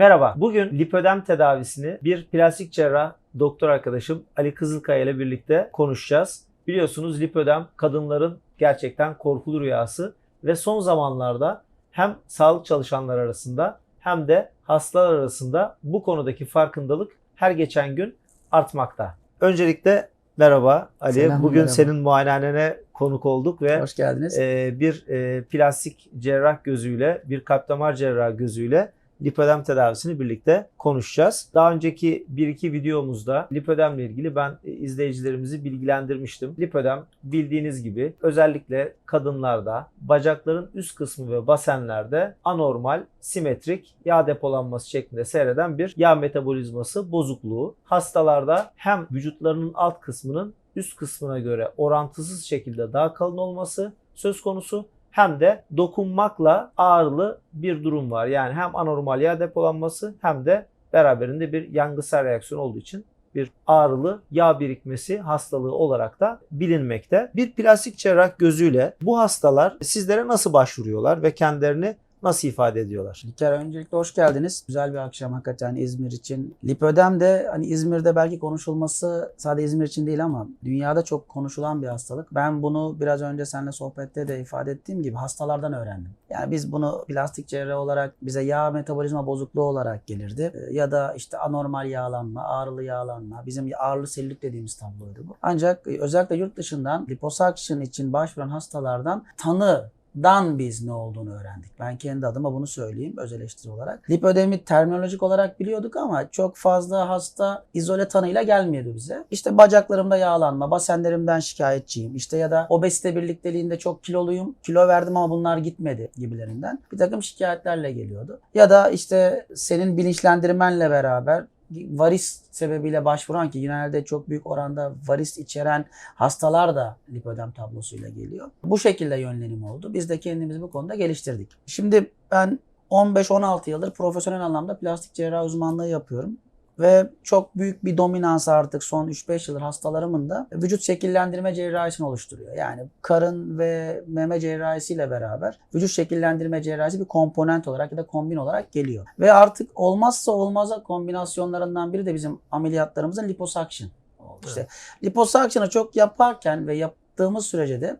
Merhaba. Bugün lipödem tedavisini bir plastik cerrah doktor arkadaşım Ali Kızılkaya ile birlikte konuşacağız. Biliyorsunuz lipödem kadınların gerçekten korkulu rüyası ve son zamanlarda hem sağlık çalışanlar arasında hem de hastalar arasında bu konudaki farkındalık her geçen gün artmakta. Öncelikle merhaba Ali. Selam, Bugün merhaba. senin muayenehanene konuk olduk ve Hoş geldiniz. e, bir e, plastik cerrah gözüyle, bir kalp damar cerrah gözüyle lipödem tedavisini birlikte konuşacağız. Daha önceki bir iki videomuzda lipödemle ilgili ben e, izleyicilerimizi bilgilendirmiştim. Lipödem bildiğiniz gibi özellikle kadınlarda bacakların üst kısmı ve basenlerde anormal, simetrik yağ depolanması şeklinde seyreden bir yağ metabolizması bozukluğu. Hastalarda hem vücutlarının alt kısmının üst kısmına göre orantısız şekilde daha kalın olması söz konusu hem de dokunmakla ağrılı bir durum var. Yani hem anormal yağ depolanması hem de beraberinde bir yangısal reaksiyon olduğu için bir ağrılı yağ birikmesi hastalığı olarak da bilinmekte. Bir plastik cerrah gözüyle bu hastalar sizlere nasıl başvuruyorlar ve kendilerini nasıl ifade ediyorlar? Bir kere öncelikle hoş geldiniz. Güzel bir akşam hakikaten İzmir için. Lipödem de hani İzmir'de belki konuşulması sadece İzmir için değil ama dünyada çok konuşulan bir hastalık. Ben bunu biraz önce seninle sohbette de ifade ettiğim gibi hastalardan öğrendim. Yani biz bunu plastik cerrah olarak bize yağ metabolizma bozukluğu olarak gelirdi. Ee, Ya da işte anormal yağlanma, ağrılı yağlanma, bizim ağrılı selülit dediğimiz tabloydu bu. Ancak e, özellikle yurt dışından liposuction için başvuran hastalardan tanı dan biz ne olduğunu öğrendik. Ben kendi adıma bunu söyleyeyim öz eleştiri olarak. Lipödemi terminolojik olarak biliyorduk ama çok fazla hasta izole tanıyla gelmiyordu bize. İşte bacaklarımda yağlanma, basenlerimden şikayetçiyim. İşte ya da obezite birlikteliğinde çok kiloluyum, kilo verdim ama bunlar gitmedi gibilerinden. Bir takım şikayetlerle geliyordu. Ya da işte senin bilinçlendirmenle beraber varis sebebiyle başvuran ki genelde çok büyük oranda varis içeren hastalar da lipödem tablosuyla geliyor. Bu şekilde yönlenim oldu. Biz de kendimizi bu konuda geliştirdik. Şimdi ben 15-16 yıldır profesyonel anlamda plastik cerrahi uzmanlığı yapıyorum. Ve çok büyük bir dominans artık son 3-5 yıldır hastalarımın da vücut şekillendirme cerrahisini oluşturuyor. Yani karın ve meme cerrahisiyle beraber vücut şekillendirme cerrahisi bir komponent olarak ya da kombin olarak geliyor. Ve artık olmazsa olmaza kombinasyonlarından biri de bizim ameliyatlarımızın liposuction oldu. İşte liposuction'ı çok yaparken ve yaptığımız sürece de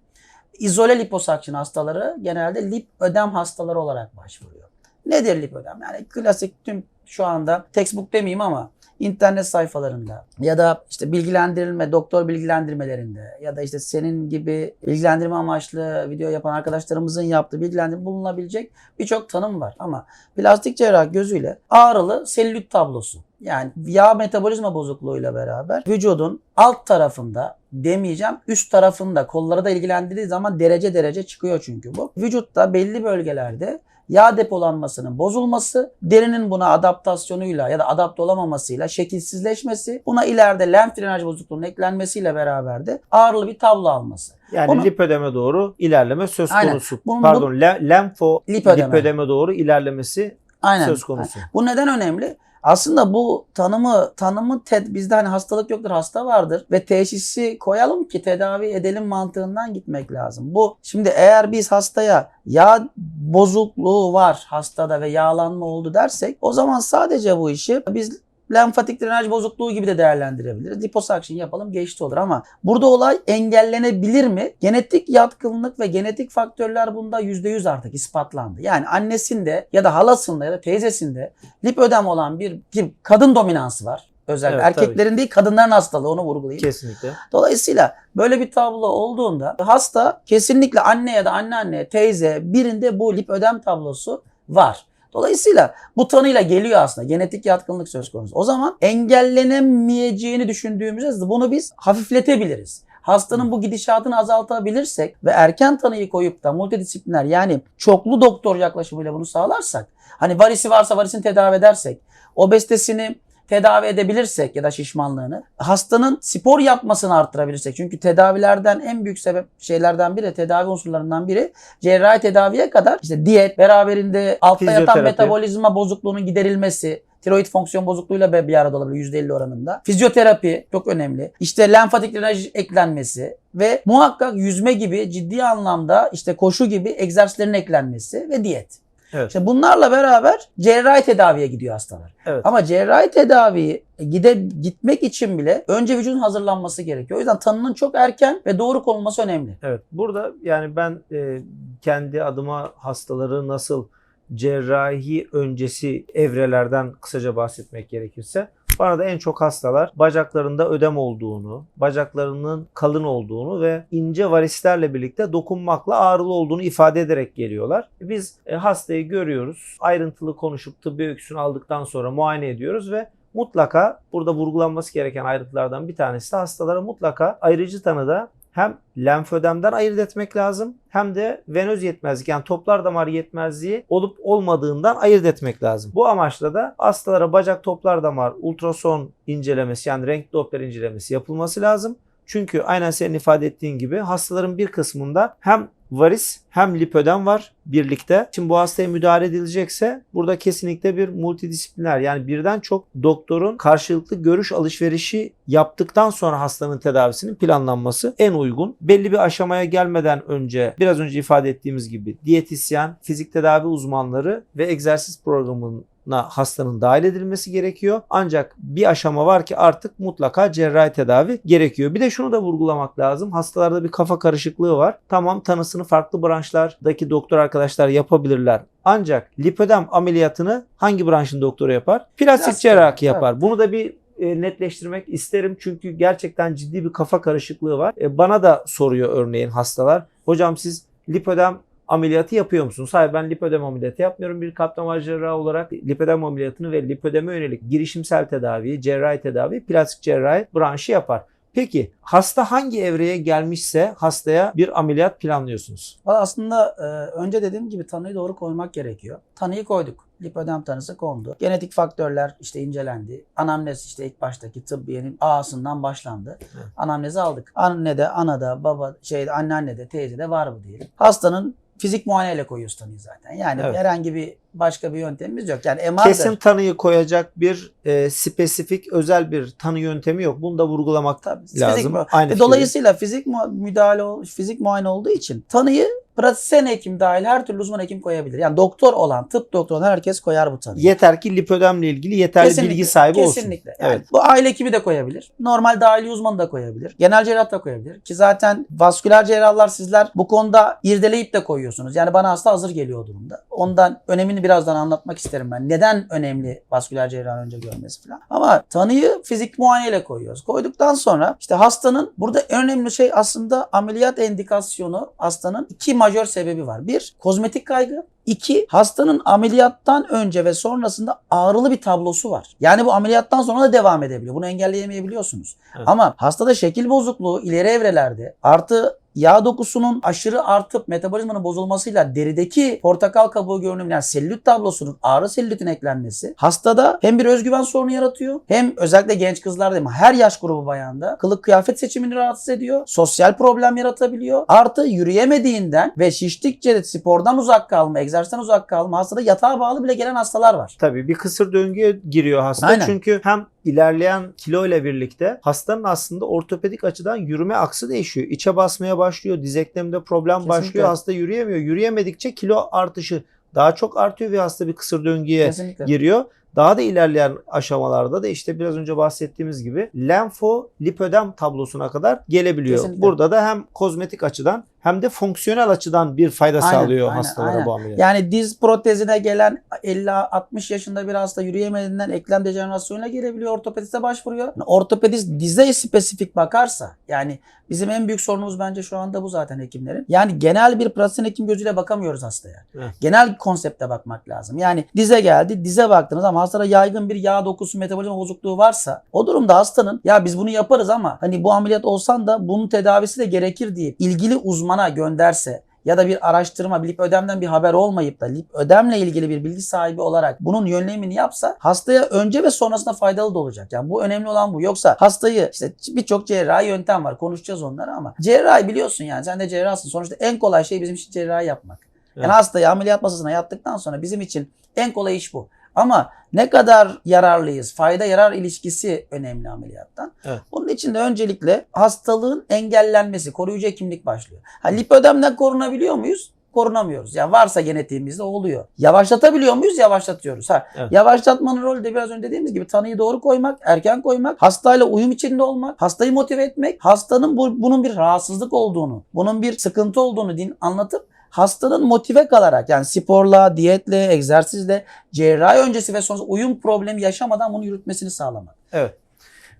izole liposuction hastaları genelde lip ödem hastaları olarak başvuruyor. Nedir lip ödem? Yani klasik tüm şu anda textbook demeyeyim ama internet sayfalarında ya da işte bilgilendirilme, doktor bilgilendirmelerinde ya da işte senin gibi bilgilendirme amaçlı video yapan arkadaşlarımızın yaptığı bilgilendirme bulunabilecek birçok tanım var. Ama plastik cerrah gözüyle ağrılı selülit tablosu yani yağ metabolizma bozukluğuyla beraber vücudun alt tarafında demeyeceğim üst tarafında kolları da ilgilendirdiği zaman derece derece çıkıyor çünkü bu. Vücutta belli bölgelerde yağ depolanmasının bozulması, derinin buna adaptasyonuyla ya da adapte olamamasıyla şekilsizleşmesi, buna ileride lenf drenaj bozukluğunun eklenmesiyle beraber de ağrılı bir tablo alması. Yani Onu- lipödeme doğru ilerleme söz Aynen. konusu. Bunun- Pardon, le- lenfo Lipödeme. lipödeme doğru ilerlemesi Aynen. söz konusu. Bu neden önemli? Aslında bu tanımı tanımı ted bizde hani hastalık yoktur hasta vardır ve teşhisi koyalım ki tedavi edelim mantığından gitmek lazım. Bu şimdi eğer biz hastaya yağ bozukluğu var hastada ve yağlanma oldu dersek o zaman sadece bu işi biz lenfatik drenaj bozukluğu gibi de değerlendirebiliriz. Liposuction yapalım geçti olur ama burada olay engellenebilir mi? Genetik yatkınlık ve genetik faktörler bunda %100 artık ispatlandı. Yani annesinde ya da halasında ya da teyzesinde lipödem olan bir, bir kadın dominansı var. Özellikle Evet, tabii. erkeklerin değil kadınların hastalığı onu vurgulayayım. Kesinlikle. Dolayısıyla böyle bir tablo olduğunda hasta kesinlikle anne ya da anneanne, teyze birinde bu lipödem tablosu var. Dolayısıyla bu tanıyla geliyor aslında. Genetik yatkınlık söz konusu. O zaman engellenemeyeceğini düşündüğümüzde bunu biz hafifletebiliriz. Hastanın bu gidişatını azaltabilirsek ve erken tanıyı koyup da multidisipliner yani çoklu doktor yaklaşımıyla bunu sağlarsak hani varisi varsa varisini tedavi edersek obezitesini tedavi edebilirsek ya da şişmanlığını hastanın spor yapmasını arttırabilirsek. Çünkü tedavilerden en büyük sebep şeylerden biri tedavi unsurlarından biri cerrahi tedaviye kadar işte diyet beraberinde altta yatan metabolizma bozukluğunun giderilmesi tiroid fonksiyon bozukluğuyla bir arada olabilir %50 oranında. Fizyoterapi çok önemli. İşte lenfatik drenaj eklenmesi ve muhakkak yüzme gibi ciddi anlamda işte koşu gibi egzersizlerin eklenmesi ve diyet. Evet. İşte bunlarla beraber cerrahi tedaviye gidiyor hastalar. Evet. Ama cerrahi tedaviyi gide gitmek için bile önce vücudun hazırlanması gerekiyor. O yüzden tanının çok erken ve doğru konulması önemli. Evet. Burada yani ben e, kendi adıma hastaları nasıl cerrahi öncesi evrelerden kısaca bahsetmek gerekirse bana da en çok hastalar bacaklarında ödem olduğunu, bacaklarının kalın olduğunu ve ince varislerle birlikte dokunmakla ağrılı olduğunu ifade ederek geliyorlar. Biz e, hastayı görüyoruz. Ayrıntılı konuşup tıbbi öyküsünü aldıktan sonra muayene ediyoruz ve mutlaka burada vurgulanması gereken ayrıntılardan bir tanesi de hastalara mutlaka ayrıcı tanıda hem lenfödemden ayırt etmek lazım hem de venöz yetmezlik yani toplar damar yetmezliği olup olmadığından ayırt etmek lazım. Bu amaçla da hastalara bacak toplar damar ultrason incelemesi yani renk doppler incelemesi yapılması lazım. Çünkü aynen senin ifade ettiğin gibi hastaların bir kısmında hem varis hem lipödem var birlikte. Şimdi bu hastaya müdahale edilecekse burada kesinlikle bir multidisipliner yani birden çok doktorun karşılıklı görüş alışverişi yaptıktan sonra hastanın tedavisinin planlanması en uygun. Belli bir aşamaya gelmeden önce biraz önce ifade ettiğimiz gibi diyetisyen, fizik tedavi uzmanları ve egzersiz programının hastanın dahil edilmesi gerekiyor. Ancak bir aşama var ki artık mutlaka cerrahi tedavi gerekiyor. Bir de şunu da vurgulamak lazım. Hastalarda bir kafa karışıklığı var. Tamam tanısını farklı branşlardaki doktor arkadaşlar yapabilirler. Ancak lipödem ameliyatını hangi branşın doktoru yapar? Plastik Plastik, cerrahi evet. yapar. Bunu da bir e, netleştirmek isterim çünkü gerçekten ciddi bir kafa karışıklığı var. E, Bana da soruyor örneğin hastalar. Hocam siz lipödem ameliyatı yapıyor musunuz? Hayır ben lipödem ameliyatı yapmıyorum. Bir kalp damar cerrahı olarak lipödem ameliyatını ve lipödeme yönelik girişimsel tedaviyi, cerrahi tedavi, plastik cerrahi branşı yapar. Peki hasta hangi evreye gelmişse hastaya bir ameliyat planlıyorsunuz. Aslında e, önce dediğim gibi tanıyı doğru koymak gerekiyor. Tanıyı koyduk. Lipödem tanısı kondu. Genetik faktörler işte incelendi. Anamnez işte ilk baştaki tıbbiyenin A'sından başlandı. Anamnezi aldık. Annede, anada, baba, şeyde, anneannede, teyzede var mı diyelim. Hastanın fizik muayeneyle koyuyoruz tanıyı zaten. Yani Evet. herhangi bir başka bir yöntemimiz yok. Yani MR'dır. Kesin tanıyı koyacak bir e, spesifik özel bir tanı yöntemi yok. Bunu da vurgulamak Tabii, fizik lazım. mu- Aynı fikirdeyim. dolayısıyla fizik müdahale, fizik muayene olduğu için tanıyı pratisyen hekim dahil her türlü uzman hekim koyabilir. Yani doktor olan, tıp doktoru olan herkes koyar bu tanıyı. Yeter ki lipödemle ilgili yeterli Kesinlikle, bilgi sahibi olsun. Kesinlikle. Yani Evet. Bu aile hekimi de koyabilir. Normal dahili uzmanı da koyabilir. Genel cerrah da koyabilir. Ki zaten vasküler cerrahlar sizler bu konuda irdeleyip de koyuyorsunuz. Yani bana hasta hazır geliyor durumda. Ondan önemini birazdan anlatmak isterim ben. Neden önemli vasküler cerrahın önce görmesi falan. Ama tanıyı fizik muayeneyle koyuyoruz. Koyduktan sonra işte hastanın burada önemli şey aslında ameliyat endikasyonu hastanın iki majör sebebi var. Bir, kozmetik kaygı. İki, hastanın ameliyattan önce ve sonrasında ağrılı bir tablosu var. Yani bu ameliyattan sonra da devam edebiliyor. Bunu engelleyemeyebiliyorsunuz. Evet. Ama hastada şekil bozukluğu ileri evrelerde artı yağ dokusunun aşırı artıp metabolizmanın bozulmasıyla derideki portakal kabuğu görünümü yani selülit tablosunun ağrı selülitin eklenmesi hastada hem bir özgüven sorunu yaratıyor hem özellikle genç kızlarda mi, her yaş grubu bayanda kılık kıyafet seçimini rahatsız ediyor. Sosyal problem yaratabiliyor. Artı yürüyemediğinden ve şiştikçe spordan uzak kalma, egzersizden uzak kalma hastada yatağa bağlı bile gelen hastalar var. Tabii bir kısır döngüye giriyor hasta. Aynen. Çünkü hem ilerleyen kilo ile birlikte hastanın aslında ortopedik açıdan yürüme aksı değişiyor. İçe basmaya başlıyor. Diz ekleminde problem Kesinlikle. başlıyor. Hasta yürüyemiyor. Yürüyemedikçe kilo artışı daha çok artıyor ve hasta bir kısır döngüye Kesinlikle. giriyor. Daha da ilerleyen aşamalarda da işte biraz önce bahsettiğimiz gibi lenfolipödem tablosuna kadar gelebiliyor. Kesinlikle. Burada da hem kozmetik açıdan hem de fonksiyonel açıdan bir fayda Aynen, sağlıyor aynen, hastalara aynen. bu ameliyat. Yani diz protezine gelen 50-60 yaşında bir hasta yürüyemediğinden eklem dejenerasyonuna gelebiliyor. Ortopediste başvuruyor. Ortopedist dize spesifik bakarsa yani bizim en büyük sorunumuz bence şu anda bu zaten hekimlerin. Yani genel bir pratisyen hekim gözüyle bakamıyoruz hastaya. Evet. Genel konsepte bakmak lazım. Yani dize geldi, dize baktınız ama hastada yaygın bir yağ dokusu metabolizma bozukluğu varsa o durumda hastanın ya biz bunu yaparız ama hani bu ameliyat olsan da bunun tedavisi de gerekir diye ilgili uzmana gönderse ya da bir araştırma, lip ödemden bir haber olmayıp da lip ödemle ilgili bir bilgi sahibi olarak bunun yönlemini yapsa hastaya önce ve sonrasında faydalı da olacak. Yani bu önemli olan bu. Yoksa hastayı işte birçok cerrahi yöntem var. Konuşacağız onları ama cerrahi biliyorsun yani sen de cerrahsın. Sonuçta en kolay şey bizim için cerrahi yapmak. Yani Evet. hastayı ameliyat masasına yattıktan sonra bizim için en kolay iş bu. Ama ne kadar yararlıyız, fayda yarar ilişkisi önemli ameliyattan. Evet. Bunun için de öncelikle hastalığın engellenmesi, koruyucu hekimlik başlıyor. Ha, lipödemden korunabiliyor muyuz? korunamıyoruz. Yani varsa genetiğimizde oluyor. Yavaşlatabiliyor muyuz? Yavaşlatıyoruz. Ha, Evet. Yavaşlatmanın rolü de biraz önce dediğimiz gibi tanıyı doğru koymak, erken koymak, hastayla uyum içinde olmak, hastayı motive etmek, hastanın bu, bunun bir rahatsızlık olduğunu, bunun bir sıkıntı olduğunu din anlatıp hastanın motive kalarak yani sporla, diyetle, egzersizle, cerrahi öncesi ve sonrası uyum problemi yaşamadan bunu yürütmesini sağlamak. Evet.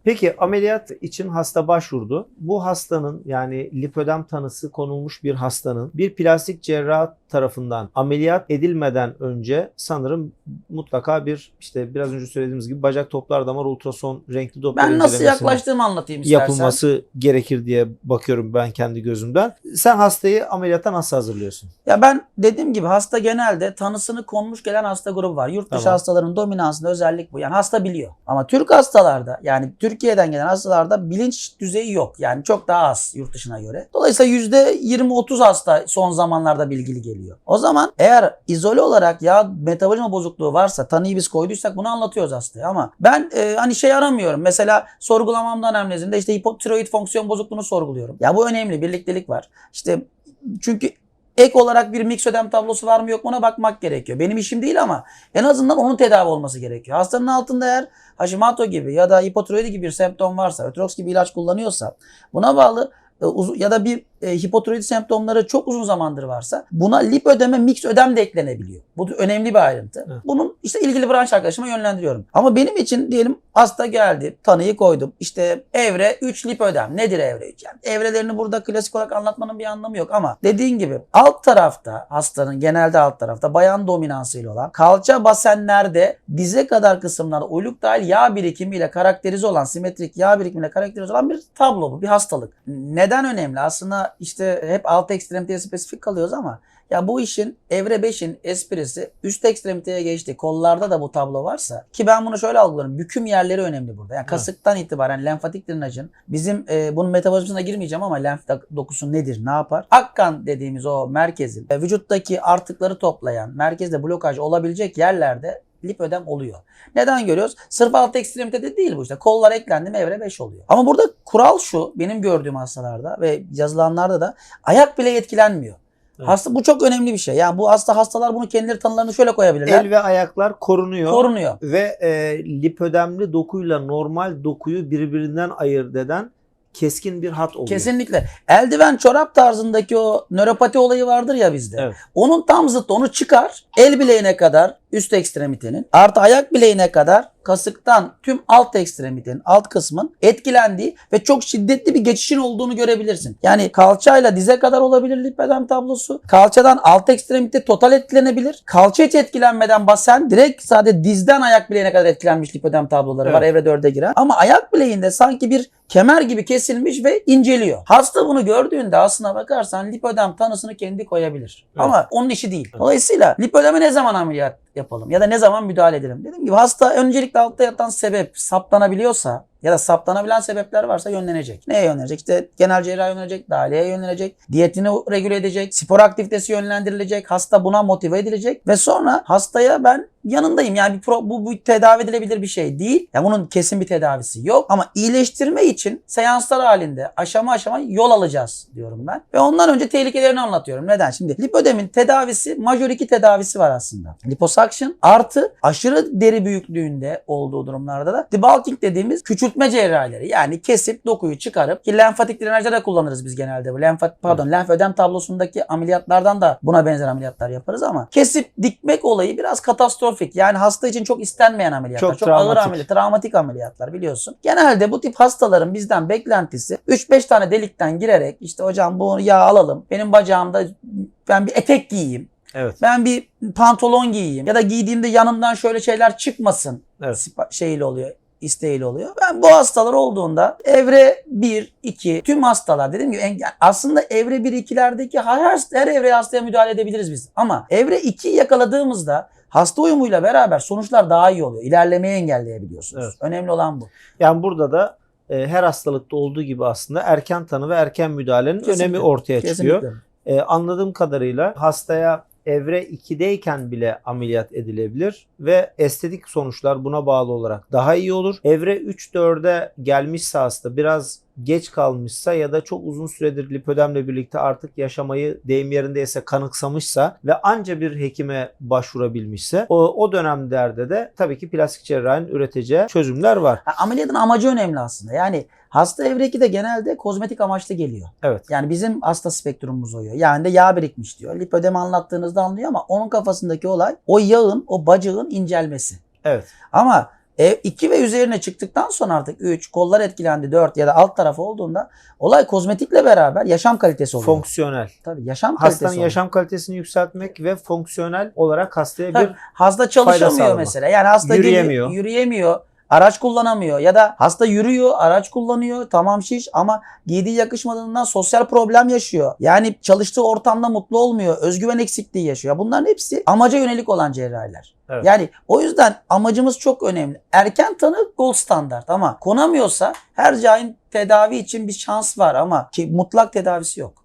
Peki ameliyat için hasta başvurdu. Bu hastanın yani lipödem tanısı konulmuş bir hastanın bir plastik cerrah tarafından ameliyat edilmeden önce sanırım mutlaka bir işte biraz önce söylediğimiz gibi bacak toplar damar ultrason renkli doppler Ben nasıl yaklaştığımı anlatayım istersen. yapılması gerekir diye bakıyorum ben kendi gözümden. Sen hastayı ameliyata nasıl hazırlıyorsun? Ya ben dediğim gibi hasta genelde tanısını konmuş gelen hasta grubu var. Yurt dışı Tamam. hastaların dominansında özellik bu. Yani hasta biliyor. Ama Türk hastalarda yani Türkiye'den gelen hastalarda bilinç düzeyi yok. Yani çok daha az yurt dışına göre. Dolayısıyla %20-30 hasta son zamanlarda bilgili geliyor. O zaman eğer izole olarak ya metabolizma bozukluğu varsa tanıyı biz koyduysak bunu anlatıyoruz hastaya. Ama ben e, hani şey aramıyorum. Mesela sorgulamamda anamnezinde işte hipotiroid fonksiyon bozukluğunu sorguluyorum. Ya bu önemli. Birliktelik var. İşte çünkü ek olarak bir mix tablosu var mı yok mu ona bakmak gerekiyor. Benim işim değil ama en azından onun tedavi olması gerekiyor. Hastanın altında eğer Hashimoto gibi ya da hipotiroidi gibi bir semptom varsa, Ötrox gibi ilaç kullanıyorsa buna bağlı ya da bir e, hipotiroid semptomları çok uzun zamandır varsa buna lip ödeme, mix ödem de eklenebiliyor. Bu da önemli bir ayrıntı. Evet. Bunun işte ilgili branş arkadaşıma yönlendiriyorum. Ama benim için diyelim hasta geldi, tanıyı koydum. İşte evre 3 lip ödem. Nedir evre 3? Yani evrelerini burada klasik olarak anlatmanın bir anlamı yok ama dediğin gibi alt tarafta hastanın genelde alt tarafta bayan dominansıyla olan kalça basenlerde dize kadar kısımlarda uyluk dahil yağ birikimiyle karakterize olan simetrik yağ birikimiyle karakterize olan bir tablo bu bir hastalık. Neden önemli? Aslında işte hep alt ekstremiteye spesifik kalıyoruz ama ya bu işin evre 5'in esprisi üst ekstremiteye geçti. Kollarda da bu tablo varsa ki ben bunu şöyle algılıyorum. Büküm yerleri önemli burada. Yani kasıktan itibaren lenfatik drenajın bizim e, bunun metabolizmasına girmeyeceğim ama lenf dokusu nedir? Ne yapar? Akkan dediğimiz o merkezin e, vücuttaki artıkları toplayan, merkezde blokaj olabilecek yerlerde lip ödem oluyor. Neden görüyoruz? Sırf alt ekstremitede değil bu işte. Kollar eklendi mi evre 5 oluyor. Ama burada kural şu benim gördüğüm hastalarda ve yazılanlarda da ayak bile etkilenmiyor. Evet. Hasta bu çok önemli bir şey. Yani bu hasta hastalar bunu kendileri tanılarını şöyle koyabilirler. El ve ayaklar korunuyor. korunuyor. ve e, lipödemli dokuyla normal dokuyu birbirinden ayırt eden keskin bir hat oluyor. Kesinlikle. Eldiven çorap tarzındaki o nöropati olayı vardır ya bizde. Evet. Onun tam zıttı onu çıkar. El bileğine kadar üst ekstremitenin artı ayak bileğine kadar kasıktan tüm alt ekstremitenin alt kısmın etkilendiği ve çok şiddetli bir geçişin olduğunu görebilirsin. Yani kalçayla dize kadar olabilir lipödem tablosu. Kalçadan alt ekstremite total etkilenebilir. Kalça hiç etkilenmeden basen direkt sadece dizden ayak bileğine kadar etkilenmiş lipödem tabloları var Evet. evre 4'e giren. Ama ayak bileğinde sanki bir kemer gibi kesilmiş ve inceliyor. Hasta bunu gördüğünde aslına bakarsan lipödem tanısını kendi koyabilir. Evet. Ama onun işi değil. Dolayısıyla lipödeme ne zaman ameliyat yapalım ya da ne zaman müdahale edelim? Dediğim gibi hasta öncelikle altta yatan sebep saptanabiliyorsa ya da saptanabilen sebepler varsa yönlenecek. Neye yönlenecek? İşte genel cerrahi yönlenecek, dahiliyeye yönlenecek, diyetini regüle edecek, spor aktivitesi yönlendirilecek, hasta buna motive edilecek ve sonra hastaya ben yanındayım. Yani bir pro- bu, bu tedavi edilebilir bir şey değil. Yani bunun kesin bir tedavisi yok ama iyileştirme için seanslar halinde aşama aşama yol alacağız diyorum ben. Ve ondan önce tehlikelerini anlatıyorum. Neden? Şimdi lipödemin tedavisi majör 2 tedavisi var aslında. Liposuction artı aşırı deri büyüklüğünde olduğu durumlarda da debulking dediğimiz küçültme cerrahileri. Yani kesip dokuyu çıkarıp ki lenfatik drenajda da kullanırız biz genelde bu. Lenfat pardon lenf ödem tablosundaki ameliyatlardan da buna benzer ameliyatlar yaparız ama kesip dikmek olayı biraz katastrofik. Yani hasta için çok istenmeyen ameliyatlar. Çok Çok, ağır ameliyat, travmatik ameliyatlar biliyorsun. Genelde bu tip hastaların bizden beklentisi 3-5 tane delikten girerek işte hocam bu yağ alalım. Benim bacağımda ben bir etek giyeyim. Evet. Ben bir pantolon giyeyim ya da giydiğimde yanımdan şöyle şeyler çıkmasın Evet. şeyle oluyor isteğiyle oluyor. Ben bu hastalar olduğunda evre 1, 2 tüm hastalar en- yani aslında evre 1, 2'lerdeki her, her evreye hastaya müdahale edebiliriz biz. Ama evre 2'yi yakaladığımızda hasta uyumuyla beraber sonuçlar daha iyi oluyor. İlerlemeyi engelleyebiliyorsunuz. Evet. Önemli olan bu. Yani burada da e, her hastalıkta olduğu gibi aslında erken tanı ve erken müdahalenin Kesinlikle. önemi ortaya çıkıyor. Kesinlikle. E, anladığım kadarıyla hastaya evre 2'deyken bile ameliyat edilebilir ve estetik sonuçlar buna bağlı olarak daha iyi olur. Evre 3-4'e gelmişse hasta biraz geç kalmışsa ya da çok uzun süredir lipödemle birlikte artık yaşamayı deyim yerindeyse kanıksamışsa ve anca bir hekime başvurabilmişse o, o dönemlerde de tabii ki plastik cerrahinin üreteceği çözümler var. Ha, Ameliyatın amacı önemli aslında. Yani hasta evreki de genelde kozmetik amaçlı geliyor. Evet. Yani bizim hasta spektrumumuz uyuyor. Yani de yağ birikmiş diyor. Lipödemi anlattığınızda anlıyor ama onun kafasındaki olay o yağın, o bacığın incelmesi. Evet. Ama 2 ve üzerine çıktıktan sonra artık 3, kollar etkilendi 4 ya da alt tarafı olduğunda olay kozmetikle beraber yaşam kalitesi oluyor. Fonksiyonel. Tabii yaşam kalitesi Hastanın oluyor. yaşam kalitesini yükseltmek ve fonksiyonel olarak hastaya Tabii. bir Hasta çalışamıyor mesela. Yani hasta Yürüyemiyor. geliyor, yürüyemiyor. Araç kullanamıyor ya da hasta yürüyor, araç kullanıyor, tamam şiş ama giydiği yakışmadığından sosyal problem yaşıyor. Yani çalıştığı ortamda mutlu olmuyor, özgüven eksikliği yaşıyor. Bunların hepsi amaca yönelik olan cerrahiler. Evet. Yani o yüzden amacımız çok önemli. Erken tanı gold standart ama konamıyorsa her cerrahin tedavi için bir şans var ama ki mutlak tedavisi yok.